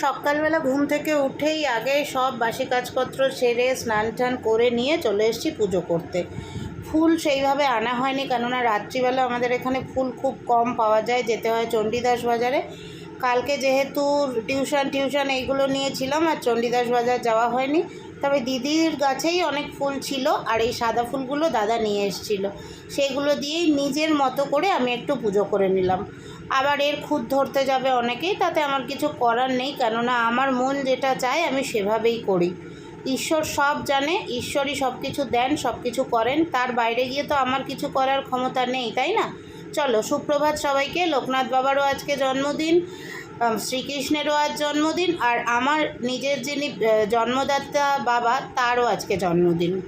সকালবেলা ঘুম থেকে উঠেই আগে সব বাসি কাজপত্র সেরে স্নান টান করে নিয়ে চলে এসেছি পুজো করতে। ফুল সেইভাবে আনা হয়নি, কেননা রাত্রিবেলা আমাদের এখানে ফুল খুব কম পাওয়া যায়, যেতে হয় চণ্ডীদাস বাজারে। কালকে যেহেতু টিউশন টিউশন এইগুলো নিয়েছিলাম আর চণ্ডীদাস বাজার যাওয়া হয়নি। তবে দিদির গাছেই অনেক ফুল ছিল আর এই সাদা ফুলগুলো দাদা নিয়ে এসেছিল। সেগুলো দিয়েই নিজের মতো করে আমি একটু পুজো করে নিলাম। আবার এর খুদ ধরতে যাবে অনেকেই, তাতে আমার কিছু করার নেই, কেননা আমার মন যেটা চায় আমি সেভাবেই করি। ঈশ্বর সব জানে, ঈশ্বরই সব কিছু দেন সব কিছু করেন, তার বাইরে গিয়ে তো আমার কিছু করার ক্ষমতা নেই, তাই না? চলো, সুপ্রভাত সবাইকে, লোকনাথ বাবারও আজকে জন্মদিন। শ্রীকৃষ্ণেরও আজ জন্মদিন আর আমার নিজের যিনি জন্মদাতা বাবা, তারও আজকে জন্মদিন।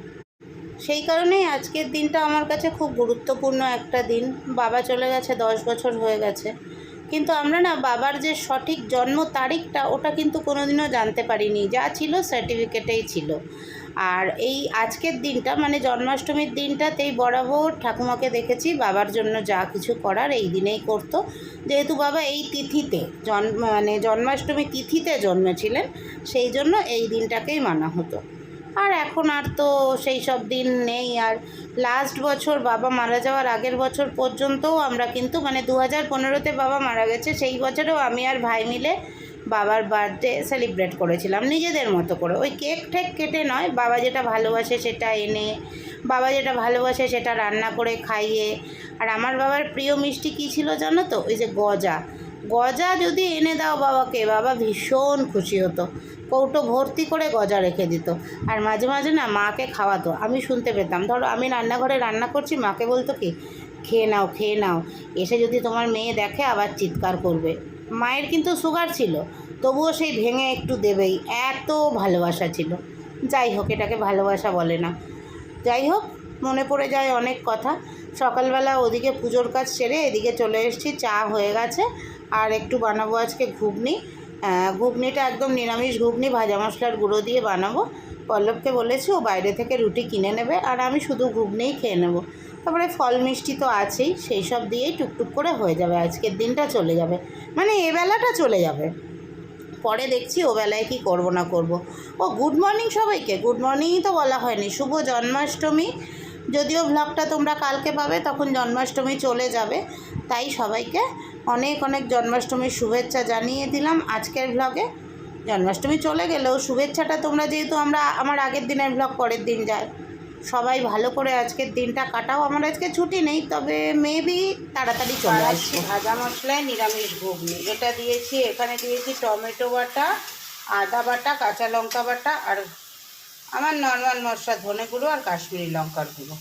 সেই কারণেই আজকের দিনটা আমার কাছে খুব গুরুত্বপূর্ণ একটা দিন। বাবা চলে গেছে, দশ বছর হয়ে গেছে। কিন্তু আমরা না, বাবার যে সঠিক জন্ম তারিখটা, ওটা কিন্তু কোনোদিনও জানতে পারিনি। যা ছিল সার্টিফিকেটেই ছিল। আর এই আজকের দিনটা মানে জন্মাষ্টমীর দিনটাতেই বরাবর ঠাকুমাকে দেখেছি, বাবার জন্য যা কিছু করার এই দিনেই করতো। যেহেতু বাবা এই তিথিতে জন্ম মানে জন্মাষ্টমী তিথিতে জন্মেছিলেন, সেই জন্য এই দিনটাকেই মানা হতো। আর এখন আর তো সেই সব দিন নেই, আর লাস্ট বছর বাবা মারা যাওয়ার আগের বছর পর্যন্তও আমরা কিন্তু মানে দু হাজার পনেরোতে বাবা মারা গেছে, সেই বছরেও আমি আর ভাই মিলে বাবার বার্থডে সেলিব্রেট করেছিলাম, নিজেদের মতো করে। ওই কেক ঠেক কেটে নয়, বাবা যেটা ভালোবাসে সেটা এনে, বাবা যেটা ভালোবাসে সেটা রান্না করে খাইয়ে। আর আমার বাবার প্রিয় মিষ্টি কী ছিল জানো তো? ওই যে গজা। গজা যদি এনে দাও বাবাকে, বাবা ভীষণ খুশি হতো। কৌটো ভর্তি করে গজা রেখে দিত। আর মাঝে মাঝে না মাকে খাওয়াতো। আমি শুনতে পেতাম, ধরো আমি রান্নাঘরে রান্না করছি, মাকে বলতো কি, খেয়ে নাও খেয়ে নাও। এসে যদি তোমার মেয়ে দেখে আবার চিৎকার করবে। মায়ের কিন্তু সুগার ছিল, তবুও সেই ভেঙে একটু দেবেই, এত ভালোবাসা ছিল। যাই হোক, এটাকে ভালোবাসা বলে না। যাই হোক, মনে পড়ে যায় অনেক কথা। সকালবেলা ওদিকে পুজোর কাজ সেরে এদিকে চলে এসেছি, চা হয়ে গেছে, আর একটু বানাবো আজকে ঘুগনি। ঘুগনিটা একদম নিরামিষ ঘুগনি, ভাজা মশলার গুঁড়ো দিয়ে বানাবো। পল্লবকে বলেছি, ও বাইরে থেকে রুটি কিনে নেবে, আর আমি শুধু ঘুগনিই খেয়ে নেব। তারপরে ফল মিষ্টি তো আছেই, সেই সব দিয়েই টুকটুক করে হয়ে যাবে, আজকের দিনটা চলে যাবে। মানে এ বেলাটা চলে যাবে। পরে দেখছি ও বেলায় কি করব না করব। ও গুড মর্নিং সবাইকে গুড মর্নিংই তো বলা হয়নি, শুভ জন্মাষ্টমী। যদিও ব্লগটা তোমরা কালকে পাবে, তখন জন্মাষ্টমী চলে যাবে। তাই সবাইকে অনেক অনেক জন্মাষ্টমীর শুভেচ্ছা জানিয়ে দিলাম আজকের ব্লগে জন্মাষ্টমী চলে গেলেও শুভেচ্ছাটা তোমরা যেহেতু আমরা, আমার আগের দিনের ব্লগ পরের দিন যায়। সবাই ভালো করে আজকের দিনটা কাটাও। আমার আজকে ছুটি নেই তবে মেবি তাড়াতাড়ি চলে আসছে ভাজা মশলায় নিরামিষ ঘুগনি। এটা দিয়েছি এখানে দিয়েছি টমেটো বাটা আদা বাটা কাঁচা লঙ্কা বাটা আর আমার নর্মাল মশলা ধনে গুঁড়ো আর কাশ্মীরি লঙ্কার গুঁড়ো।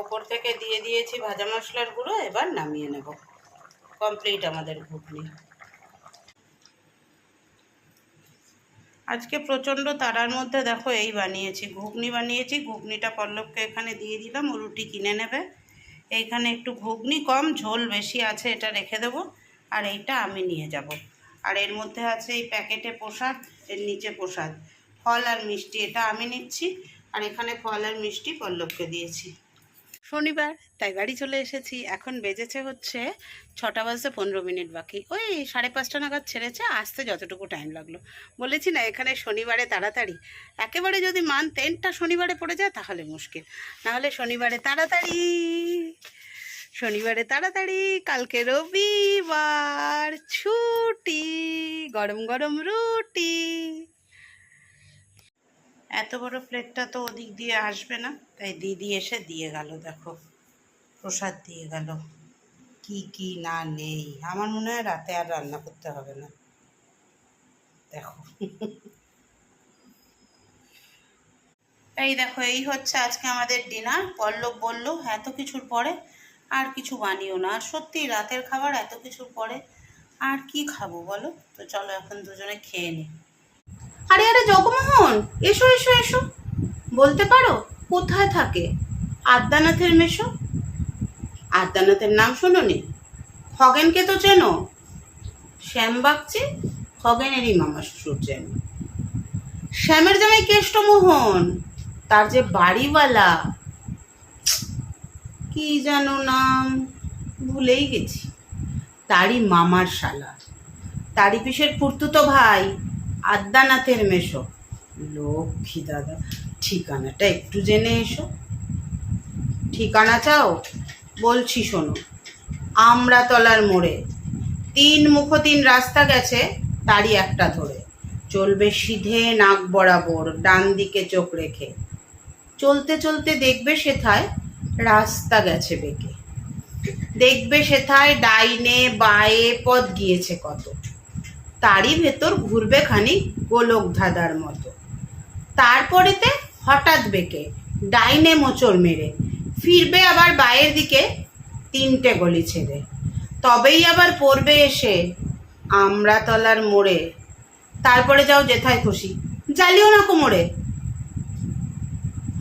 ওপর থেকে দিয়ে দিয়েছি ভাজা মশলার গুঁড়ো এবার নামিয়ে নেব। কমপ্লিট আমাদের ঘুগনি। আজকে প্রচণ্ড তারার মধ্যে দেখো এই বানিয়েছি, ঘুগনি বানিয়েছি, ঘুগনিটা পল্লবকে এখানে দিয়ে দিলাম, ও রুটি কিনে নেবে। এইখানে একটু ঘুগনি কম, ঝোল বেশি আছে, এটা রেখে দেবো, আর এইটা আমি নিয়ে যাব। আর এর মধ্যে আছে এই প্যাকেটে প্রসাদ, এর নিচে প্রসাদ। ফল আর মিষ্টি, এটা আমি নিচ্ছি, আর এখানে ফল আর মিষ্টি পল্লবকে দিয়েছি। শনিবার, তাই বাড়ি চলে এসেছি। এখন বেজেছে হচ্ছে ছটা বাজতে পনেরো মিনিট বাকি। ওই সাড়ে পাঁচটা নাগাদ ছেড়েছে, আসতে যতটুকু টাইম লাগল। বলেছি না, এখানে শনিবারে তাড়াতাড়ি। একেবারে যদি মান তেনটা শনিবারে পড়ে যায়, তাহলে মুশকিল। নাহলে শনিবারে তাড়াতাড়ি শনিবারে তাড়াতাড়ি, কালকে রবিবার ছুটি, গরম গরম রুটি। এত বড় প্লেটটা তো ওদিক দিয়ে আসবে না। তাই দিদি এসে দিয়ে গেল, দেখো। প্রসাদ দিয়ে গেল। কি কি না নেই। আমার মনে হয় রাতে আর রান্না করতে হবে না। দেখো। এই দেখো, এই হচ্ছে আজকে আমাদের ডিনার পল্লব বলল, এত কিছুর পরে আর কিছু বানিও না। আর সত্যি, রাতের খাবার এত কিছুর পরে আর কি খাব বলো? তো চলো এখন দুজনে খেয়ে নিই আরে আরে, জগমোহন, এসো এসো এসো। বলতে পারো, কোথায় থাকে? আদ্যানাথের মেশো? আদ্যানাথের নাম শোনোনি? খগেনকে তো চেনো? শ্যাম বাগচি খগেনেরই মামা শ্বশুর চেন। শ্যামের জামাই কেষ্টমোহন, তার যে বাড়িওয়ালা। কি যেন নাম? ভুলেই গেছি। তারই মামার শালা। তারই পিসের ফুর্তুতো ভাই। আদ্যানাথের মেশো। লক্ষ্মী দাদা, ঠিকানাটা একটু জেনে এসো। ঠিকানা চাও? বলছি শোনো, আমরাতলার মোড়ে। তিন মুখ তিন রাস্তা গেছে, তারই একটা ধরে। চলবে সিধে নাক বরাবর, ডান দিকে চোখ রেখে। চলতে চলতে দেখবে সেথায় রাস্তা গেছে বেঁকে। দেখবে সেথায় ডাইনে, বায়ে পথ গিয়েছে কত। তারই ভেতর ঘুরবে খানিক গোলক ধাঁধার মতো। তারপরেতে হঠাৎ বেঁকে ডাইনে মোচড় মেরে ফিরবে আবার বায়ের দিকে তিনটে গলি ছেড়ে। তবেই আবার পড়বে এসে আমরাতলার মোড়ে। তারপরে যাও যেথায় খুশি, জ্বালিও না কোমরে।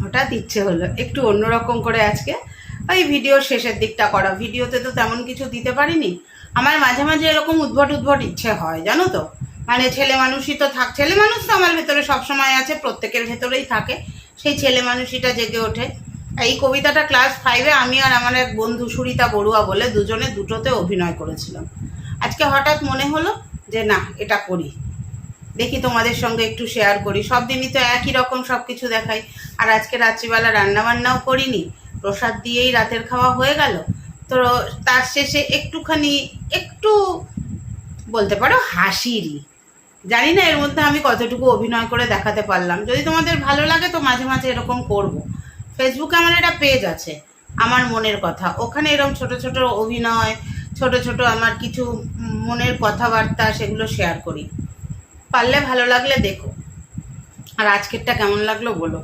হঠাৎ ইচ্ছে হলো একটু অন্যরকম করে আজকে। ওই ভিডিওর শেষের দিকটা করা। ভিডিওতে তো তেমন কিছু দিতে পারিনি। আমার মাঝে মাঝে এরকম উদ্ভট উদ্ভট ইচ্ছে হয়, জানো তো? মানে ছেলে মানুষই তো থাক, ছেলে মানুষ তো আমার ভেতরে সবসময় আছে, প্রত্যেকের ভেতরেই থাকে। সেই ছেলে মানুষইটা জেগে ওঠে। এই কবিতাটা ক্লাস ফাইভে আমি আর আমার এক বন্ধু সুরিতা বড়ুয়া বলে দুজনে দুটোতে অভিনয় করেছিলাম। আজকে হঠাৎ মনে হলো যে, না, এটা করি। দেখি তোমাদের সঙ্গে একটু শেয়ার করি। সব দিনই তো একই রকম সব কিছু দেখাই। আর আজকে রাত্রিবেলা রান্নাবান্নাও করিনি। প্রসাদ দিয়েই রাতের খাওয়া হয়ে গেল। তো তার শেষে একটুখানি, একটু বলতে পারো হাসিরই। জানি না এর মধ্যে আমি কতটুকু অভিনয় করে দেখাতে পারলাম। যদি তোমাদের ভালো লাগে তো মাঝে মাঝে এরকম করব। ফেসবুকে আমার একটা পেজ আছে, আমার মনের কথা। ওখানে এরকম ছোট ছোট অভিনয়, ছোট ছোট আমার কিছু মনের কথাবার্তা সেগুলো শেয়ার করি। পারলে ভালো লাগলে দেখো। আর আজকেরটা কেমন লাগল বলো।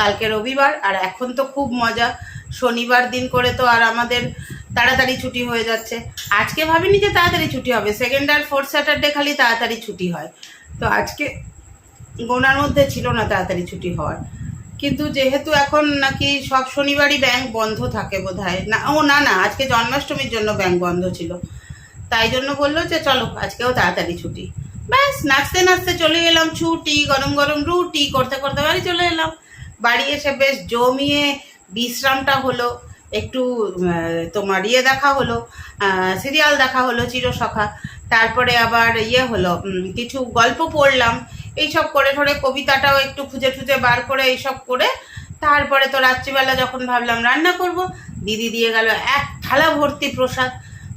কালকে রবিবার, আর এখন তো খুব মজা। শনিবার দিন করে তো আর আমাদের তাড়াতাড়ি ছুটি হয়ে যাচ্ছে। আজকে ভাবিনি যে তাড়াতাড়ি ছুটি হবে সেকেন্ড আর ফোর্থ স্যাটারডে খালি তাড়াতাড়ি ছুটি হয়। তো আজকে গোনার মধ্যে ছিল না তাড়াতাড়ি ছুটি হওয়ার। কিন্তু যেহেতু এখন নাকি সব শনিবারই ব্যাংক বন্ধ থাকে বোধ না, ও না না, আজকে জন্মাষ্টমীর জন্য ব্যাংক বন্ধ ছিল। তাই জন্য বলল যে চলো, আজকেও তাড়াতাড়ি ছুটি। ব্যাস, নাচতে নাচতে চলে এলাম ছুটি গরম গরম রুটি করতে করতে বাড়ি চলে এলাম। বাড়ি এসে বেশ জমিয়ে বিশ্রামটা হলো, একটু তোমার ইয়ে দেখা হলো সিরিয়াল দেখা হলো, চিরসখা। তারপরে আবার ইয়ে হলো কিছু গল্প পড়লাম, এইসব করে ধরে কবিতাটাও একটু খুঁজে খুঁজে বার করে এইসব করে, তারপরে তো রাত্রিবেলা যখন ভাবলাম রান্না করব, দিদি দিয়ে গেল এক থালা ভর্তি প্রসাদ।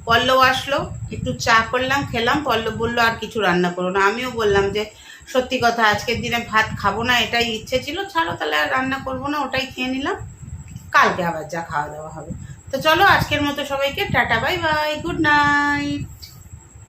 পল্লব আসলো, একটু চা করলাম, খেলাম, পল্লব বলল, আর কিছু রান্না করো না। আমিও বললাম যে, সত্যি কথা, আজকের দিনে ভাত খাব না, এটাই ইচ্ছে ছিল, ছাড়ো তাহলে আর রান্না করব না। ওটাই খেয়ে নিলাম। কালকে আবার যা খাওয়া দাওয়া হবে। তো চলো আজকের মতো সবাইকে tata, bye bye, good night.